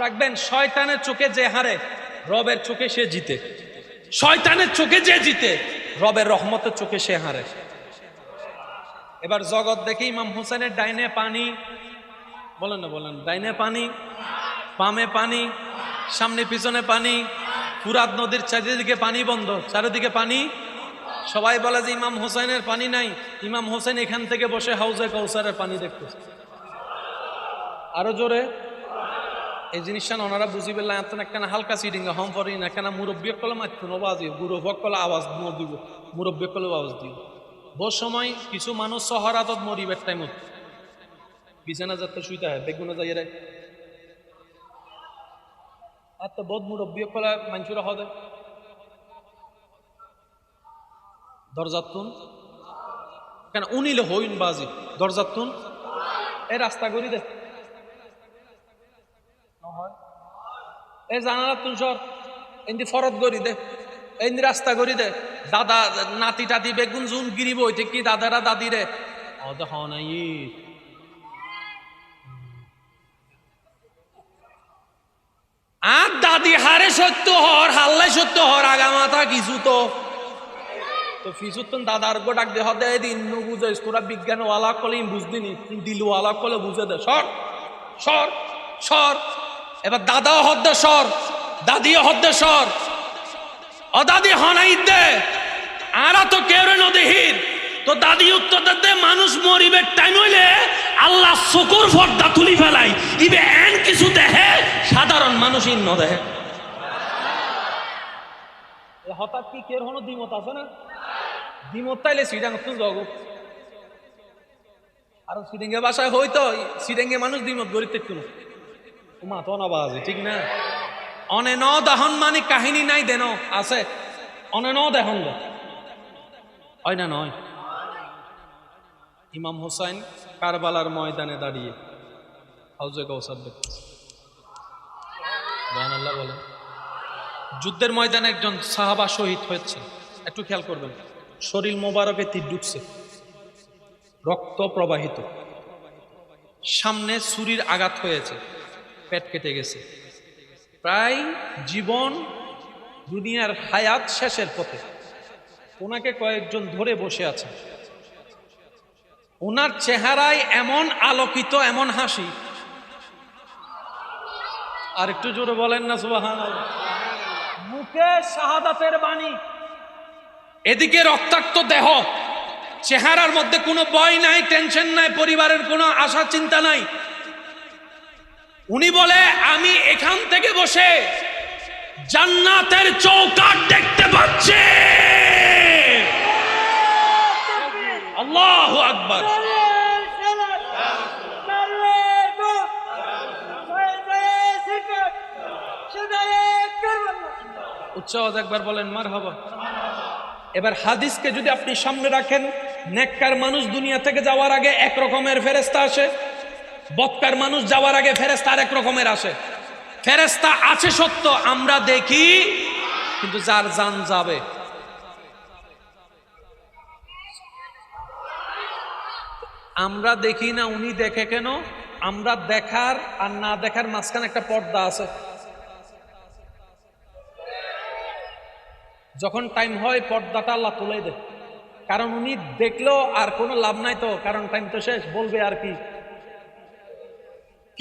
রাখবেন, শয়তানের চোখে যে হারে, রবের চোখে সে জিতে। শয়তানের চোখে যে জিতে, রবের রহমতের চোখে সে হারে। এবার জগৎ দেখে, ইমাম হোসেনের ডাইনে পানি। বলেন না, বলেন, ডাইনে পানি পামে পানি, সামনে পিছনে পানি, ফুরাত নদীর চারিদিকে পানি বন্ধ, চারিদিকে পানি। সবাই বলে যে ইমাম হোসেনের পানি নাই, ইমাম হোসেন এখান থেকে বসে হাউজে কৌসারের পানি দেখতেছে। আরও জোরে। এই জিনিসটা ওনারা বুঝি পেলাম এত একখানা হালকা সিডিং হম পরি না, একখানা মুরব্বী কলে মাত্র নবাজ গুরু কলে আওয়াজ দিব মুরব্বী কলে আওয়াজ দিব বহু সময় কিছু মানুষ সহরাতত মরিবের টাইমত বিছানা যাতে শুইতে হয়, বেগুনে যাই রে আর তো বহুত মুরব্বী কলে মানুষরা হবে দরজাতুন কেন উনিলে হইন বাজি দরজাতুন এই রাস্তা করি দে এই জানালা তুন সর। এমনি ফরত করি দে এমনি রাস্তা করি দে। দাদা, নাতি, টাতি, বেগুন, জুন, গিরিব ওইটা কি দাদারা দাদি রে? ও তো হও নাই আর দাদি হারে সত্য হর, হাল্লাই সত্য হর, আগা মাথা কিছু তো তো ফিসুর তো দাদার গো ডাক দে, হদে দিন নু বুঝে, তোরা বিজ্ঞান ওয়ালা কলে বুঝদিনি দিল ওয়ালা কলে বুঝে দে। সর সর সর। এবার দাদা হদ্দে সর দাদিও হদ্দে অদাদি হনাই দে, আরা তো কেউ নদীহীন। তো দাদি উত্তর দে মানুষ মরিবে টাইম হইলে আল্লাহ শুকুর ফর্দা তুলি ফেলাই। ইবে এন কিছু দেহে, সাধারণ মানুষ ইন্ন দেহে। হঠাৎ কি কের হনো দ্বিমত আছে না? দ্বিমত তাইলে সিডাং তুই জগো আর সিডেঙ্গে বাসায় হইতো, সিডেঙ্গে মানুষ দ্বিমত গরিতে কোনো মা তো না ঠিক না? অনে ন দহন মানে কাহিনী নাই দেন, আছে। অনে ন দেহন হয় না নয়? ইমাম হোসাইন কারবালার ময়দানে দাঁড়িয়ে হাউজে কৌসার দেখতেছে বলেন। যুদ্ধের ময়দানে একজন সাহাবা শহীদ হয়েছে। একটু খেয়াল করবেন, শরীর মোবারকে তীর ঢুকছে। রক্ত প্রবাহিত। সামনে ছুরির আঘাত হয়েছে। পেট কেটে গেছে। প্রায় জীবন দুনিয়ার হায়াত শেষের পথে। ওনাকে কয়েকজন ধরে বসে আছে। ওনার চেহারায় এমন আলোকিত, এমন হাসি। আর একটু জোরে বলেন না সুবাহান মুখে শাহাদাতের বাণী। এদিকে রক্তাক্ত দেহ। চেহারার মধ্যে কোনো ভয় নাই, টেনশন নাই, পরিবারের কোনো আশা, চিন্তা নাই। উনি বলে, আমি এখান থেকে বসে জান্নাতের চৌকাট দেখতে পাচ্ছি। আল্লাহ আকবার। উচ্চ একবার বলেন এবার হাদিসকে যদি আপনি সামনে রাখেন, নেককার মানুষ দুনিয়া থেকে যাওয়ার আগে এক রকমের ফেরেস্তা আসে। বৎকার মানুষ যাওয়ার আগে ফেরেস্তা আরেক রকমের আসে। ফেরেস্তা আছে সত্য, আমরা দেখি, কিন্তু যার জান যাবে। আমরা দেখি না, উনি দেখে কেন? আমরা দেখার আর না দেখার মাঝখানে একটা পর্দা আছে। যখন টাইম হয়, পর্দাটা আল্লাহ তুলে দেয়। কারণ উনি দেখলেও আর কোনো লাভ নাই তো, কারণ টাইম তো শেষ, বলবে আর কি?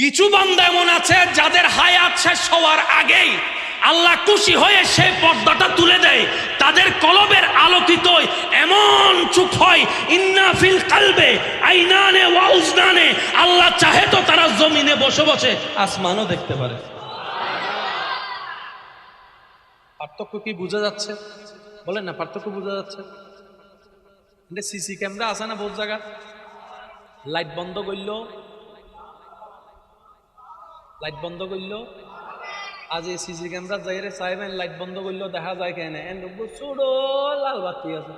কিছু বান্দা এমন আছে যাদের হায়াত শেষ হওয়ার আগেই আল্লাহ খুশি হয়ে সেই পর্দাটা তুলে দেয়। তাদের কলবের আলোকিত এমন চুপ হয়, ইন্না ফিল কালবে, আইনানে ওয়াউজনানে আল্লাহ চাহে তো তারা জমিনে বসে বসে আসমানও দেখতে পারে। পার্থক্য কি বোঝা যাচ্ছে? বলেন না, পার্থক্য বোঝা যাচ্ছে? সিসি ক্যামেরা আছে না বহু জায়গা? লাইট বন্ধ করল লাইট বন্ধ করল। আজ এই সিসি ক্যামেরা যাইরে চাইবেন, লাইট বন্ধ করল, দেখা যায় কেন। এন ছোট লাল বাতি আছে।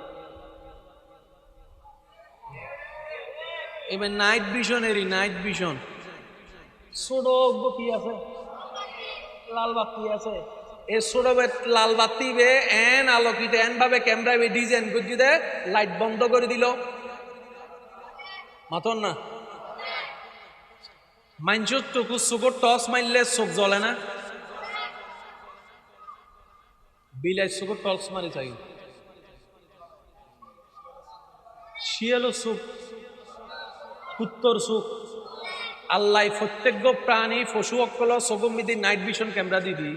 এবার নাইট ভিশনেরই নাইট ভিশন ছোট কি আছে? লাল বাতি আছে। এ ছোট লাল বাতি বে এন আলোকিত এন ভাবে ক্যামেরা বে ডিজাইন করে দে লাইট বন্ধ করে দিল। মাতন না। মানুষের চোখু চোখর টস মারলে চোখ জ্বলে না বিলাই চোখর টস মারি চাই শিয়ালো চোখ কুত্তর চোখ আল্লাহ প্রত্যেক প্রাণী পশু অকল চকুমিদি নাইট ভিশন ক্যামেরা দিদি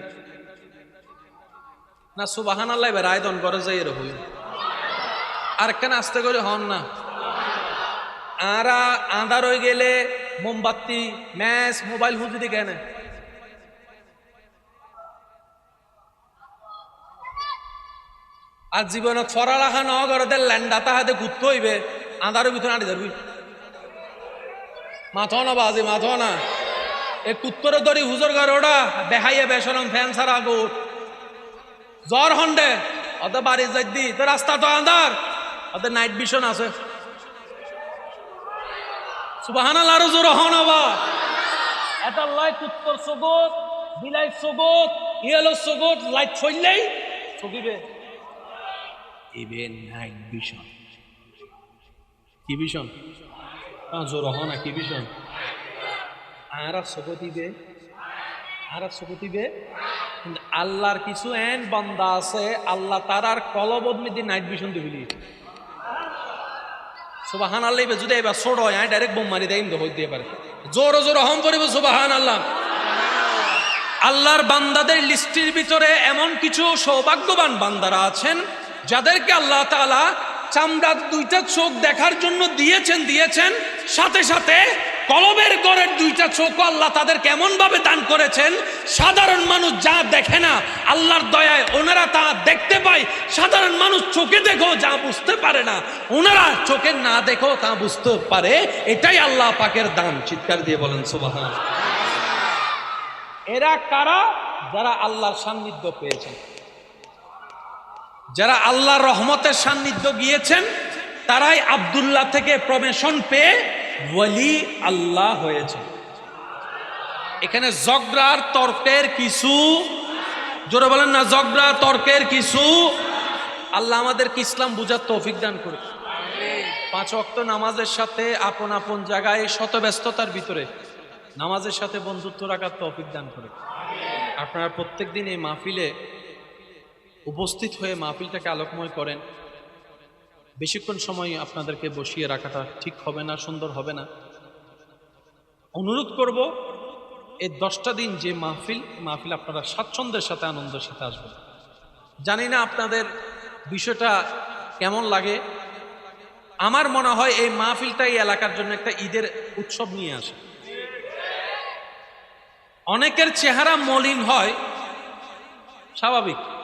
না সুবাহান আল্লাহ এবার আয়দন করে যাই এরকম আর কেন আস্তে করে হন না আরা আঁধার হয়ে গেলে মোমবাতি, ম্যাচ, মোবাইল ফোন যদি কেন আর জীবনত ফরালাখা ন ঘরতে ল্যান্ডাতা হাতে ঘুরতে হইবে, আঁধারের ভিতরে আনি ধরবি। মাথো না বাজি, মাথো না। এ কুত্তরে দড়ি হুজুর ঘর ওটা বেহাইয়ে বেসরম ফ্যান সারা গোট জ্বর হন্ডে অত বাড়ি যাই দি তো রাস্তা তো আন্ধার। ওদের নাইট ভিশন আছে। সুবাহান আল্লাহ জোর হন আবার। এটা লাইট উত্তর সগত বিলাই সগত ইয়েলো সগত লাইট ইবে নাইট ভিশন কি ভিশন জোর হন কি ভিশন আর সগতিবে আর সগতিবে কিন্তু আল্লাহর কিছু এন বান্দা আছে আল্লাহ তার আর কলবদ মিদি নাইট ভিশন দিবিলি সুবাহান আল্লাহ যদি এবার ছোট হয়, আমি ডাইরেক্ট বোম মারি দেয় হইতে পারে। জোর জোর হম করিব সুবাহান আল্লাহ আল্লাহর বান্দাদের লিস্টির ভিতরে এমন কিছু সৌভাগ্যবান বান্দারা আছেন, যাদেরকে আল্লাহ তালা চামড়ার দুইটা চোখ দেখার জন্য দিয়েছেন দিয়েছেন, সাথে সাথে কলবের গড়ের দুইটা চোখ আল্লাহ তাদের কেমন ভাবে দান করেছেন? সাধারণ মানুষ যা দেখে না, আল্লাহর দয়ায় ওনারা তা দেখতে পায়। সাধারণ মানুষ চোখে দেখো যা বুঝতে পারে না, ওনারা চোখে না দেখো তা বুঝতে পারে। এটাই আল্লাহ পাকের দান। চিৎকার দিয়ে বলেন সুবাহান এরা কারা? যারা আল্লাহর সান্নিধ্য পেয়েছেন। যারা আল্লাহর রহমতের সান্নিধ্য গিয়েছেন, তারাই আব্দুল্লাহ থেকে প্রবেশন পেয়ে ওয়ালি আল্লাহ হয়েছে। এখানে জগরার তর্কের কিছু, জোরে বলেন না জগরা তর্কের কিছু। আল্লাহ আমাদেরকে ইসলাম বুঝার তৌফিক দান করে পাঁচ অক্ত নামাজের সাথে আপন আপন জায়গায় শত ব্যস্ততার ভিতরে নামাজের সাথে বন্ধুত্ব রাখার তৌফিক দান করে আপনারা প্রত্যেক দিন এই মাহফিলে উপস্থিত হয়ে মাহফিলটাকে আলোকময় করেন। বেশিক্ষণ সময় আপনাদেরকে বসিয়ে রাখাটা ঠিক হবে না, সুন্দর হবে না। অনুরোধ করব, এই দশটা দিন যে মাহফিল মাহফিল আপনারা স্বাচ্ছন্দ্যের সাথে, আনন্দের সাথে আসবেন। জানি না আপনাদের বিষয়টা কেমন লাগে। আমার মনে হয় এই মাহফিলটা এই এলাকার জন্য একটা ঈদের উৎসব নিয়ে আসে। অনেকের চেহারা মলিন হয়, স্বাভাবিক।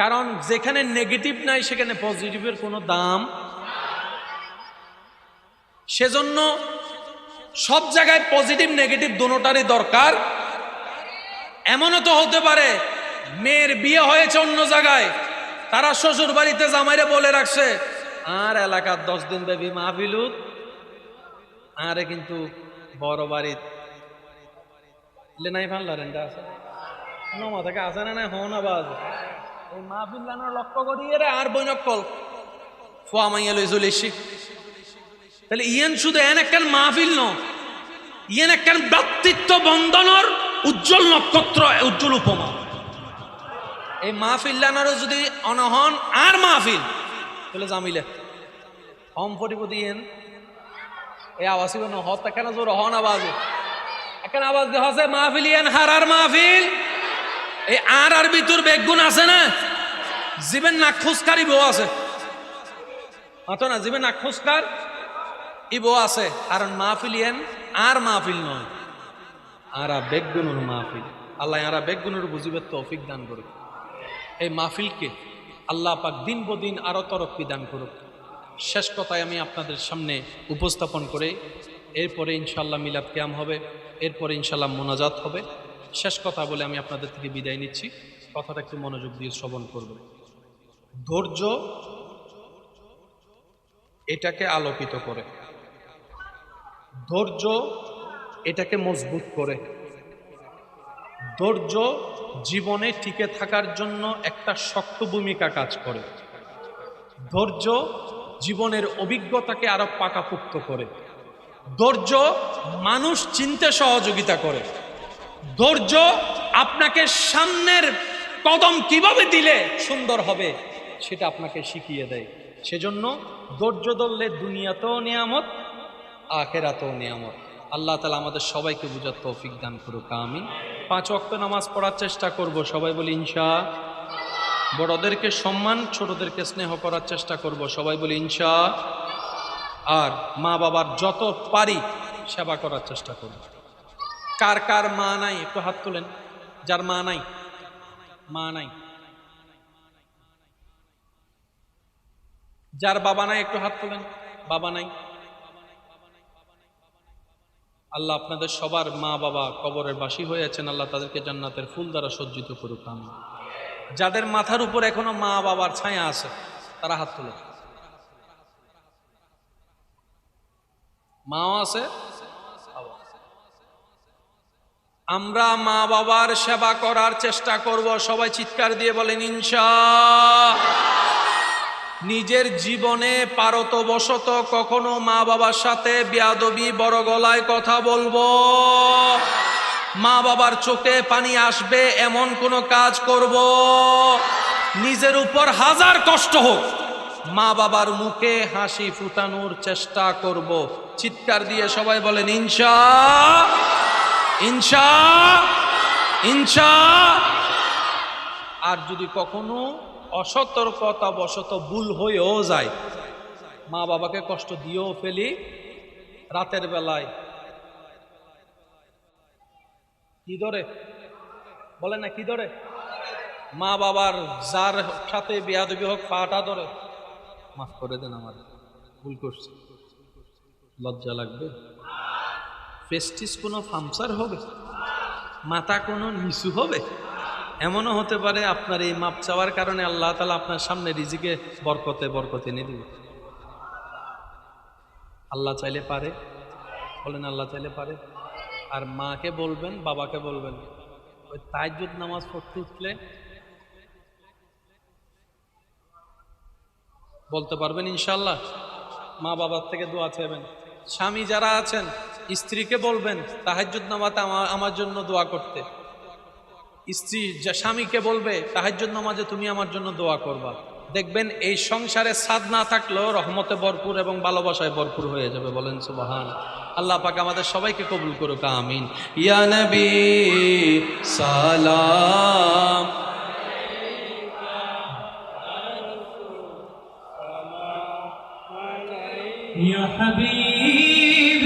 কারণ যেখানে নেগেটিভ নাই, সেখানে পজিটিভের কোনো দাম সেজন্য সব জায়গায় পজিটিভ নেগেটিভ দুটারই দরকার। এমনও তো হতে পারে, মেয়ের বিয়ে হয়েছে অন্য জায়গায়, তারা শ্বশুর বাড়িতে জামাইরে বলে রাখছে, আর এলাকার দশ দিন ব্যাপী মাহফিলুত, আরে কিন্তু বড় বাড়ির নাই ভাল্লা রেন্ডা আছে? নমা থেকে আছে না নাই? হন আবাজ এই মাহফিল লানোর লক্ষ্য করিয়ে রে, আর বই নকল। ফোয়া মাইয়া লই চলে এসি। তাহলে ইয়েন শুধু এন একখান মাহফিল ন। ইয়েন একখান ব্যক্তিত্ব বন্ধনর উজ্জ্বল নক্ষত্র, উজ্জ্বল উপমা। এই মাহফিল লানোর যদি অনহন আর মাহফিল, তাহলে জামিলে। হম ফটিপতি ইয়েন। এই আওয়াজ হত কেন জোর? হন আওয়াজ। এখন আওয়াজ দেওয়া আছে, মাহফিল ইয়েন হার আর মাহফিল। এই আর আর ভিতর বেগুন আছে না? জীবেন নাক খুসকার বউ আছে। মাতো না জীবেন নাক খুসকার ই বউ আছে। কারণ মাহফিল ইয়েন আর মাহফিল নয়। আরা বেগুনুর মাহফিল। আল্লাহ আরা বেগুনুর বুঝিবে তৌফিক দান করুক। এই মাহফিলকে আল্লাহ পাক দিন বদিন আরও তরক্কি দান করুক। শেষ কথায় আমি আপনাদের সামনে উপস্থাপন করে। এরপরে ইনশাল্লাহ মিলাদ ক্যাম হবে। এরপরে ইনশাল্লাহ মোনাজাত হবে। শেষ কথা বলে আমি আপনাদের থেকে বিদায় নিচ্ছি। কথাটা একটু মনোযোগ দিয়ে শ্রবণ করব ধৈর্য এটাকে আলোকিত করে। ধৈর্য এটাকে মজবুত করে। ধৈর্য জীবনে টিকে থাকার জন্য একটা শক্ত ভূমিকা কাজ করে। ধৈর্য জীবনের অভিজ্ঞতাকে আরও পাকাপুক্ত করে। ধৈর্য মানুষ চিনতে সহযোগিতা করে। ধৈর্য আপনাকে সামনের কদম কীভাবে দিলে সুন্দর হবে সেটা আপনাকে শিখিয়ে দেয়। সেজন্য ধৈর্য ধরলে দুনিয়াতেও নিয়ামত, আখেরাতেও নিয়ামত। আল্লাহ তালা আমাদের সবাইকে বুঝার তৌফিক দান করুক আমি পাঁচ অক্ত নামাজ পড়ার চেষ্টা করব, সবাই বলি ইনশা। বড়দেরকে সম্মান, ছোটদেরকে স্নেহ করার চেষ্টা করব, সবাই বলি ইনশা। আর মা বাবার যত পারি সেবা করার চেষ্টা করব। কার কার মা নাই? একটু হাত তোলেন। যার মা নাই? মা নাই। যার বাবা নাই, একটু হাত তোলেন। বাবা নাই। আল্লাহ আপনাদের সবার মা, বাবা কবরের বাসী হয়েছেন আল্লাহ তাদেরকে জান্নাতের ফুল দ্বারা সজ্জিত করুক আমি যাদের মাথার উপর এখনও মা, বাবার ছায়া আছে, তারা হাত তোলে মাও আছে বাবাও আছে। আমরা মা বাবার সেবা করার চেষ্টা করব। সবাই চিৎকার দিয়ে বলেন, ইনশা। নিজের জীবনে পারতবশত কখনো মা বাবার সাথে বেয়াদবি, বড় গলায় কথা বলব। মা বাবার চোখে পানি আসবে, এমন কোনো কাজ করব। নিজের উপর হাজার কষ্ট হোক মা বাবার মুখে হাসি ফুটানোর চেষ্টা করব। চিৎকার দিয়ে সবাই বলেন, ইনশা। ইনশা ইনশা। আর যদি কখনো অসতর্কতা বশত ভুল হয়েও যায়, মা বাবাকে কষ্ট দিয়েও ফেলি, রাতের বেলায়। কি ধরে? বলে না, কি ধরে? মা বাবার যার সাথে বিয়াদবি হোক, পাটা ধরে। মাফ করে দেন আমার, ভুল করছি। লজ্জা লাগবে? ফেস্টিস কোনো ফাংশার হবে? মাথা কোনো নিচু হবে? এমনও হতে পারে আপনার এই মাপ চাওয়ার কারণে আল্লাহ তালা আপনার সামনে রিজিকে, বরকতে বরকতে এনে দিবে। আল্লাহ চাইলে পারে। বলেন, আল্লাহ চাইলে পারে। আর মাকে বলবেন, বাবাকে বলবেন, ওই তাইজুদ নামাজ পড়তে উঠলে বলতে পারবেন ইনশাল্লাহ মা বাবার থেকে দোয়া চাইবেন স্বামী যারা আছেন স্ত্রীকে বলবেন তাহাজ্জুদ নামাতে আমার আমার জন্য দোয়া করতে স্ত্রী যা স্বামীকে বলবে তাহাজ্জুদ নামাজে তুমি আমার জন্য দোয়া করবা দেখবেন এই সংসারে সাদ না থাকলেও রহমতে ভরপুর এবং ভালোবাসায় ভরপুর হয়ে যাবে বলেন সুবাহান আল্লাহ পাক আমাদের সবাইকে কবুল করুক আমিন ইয়া নবী সালাম يا حبيب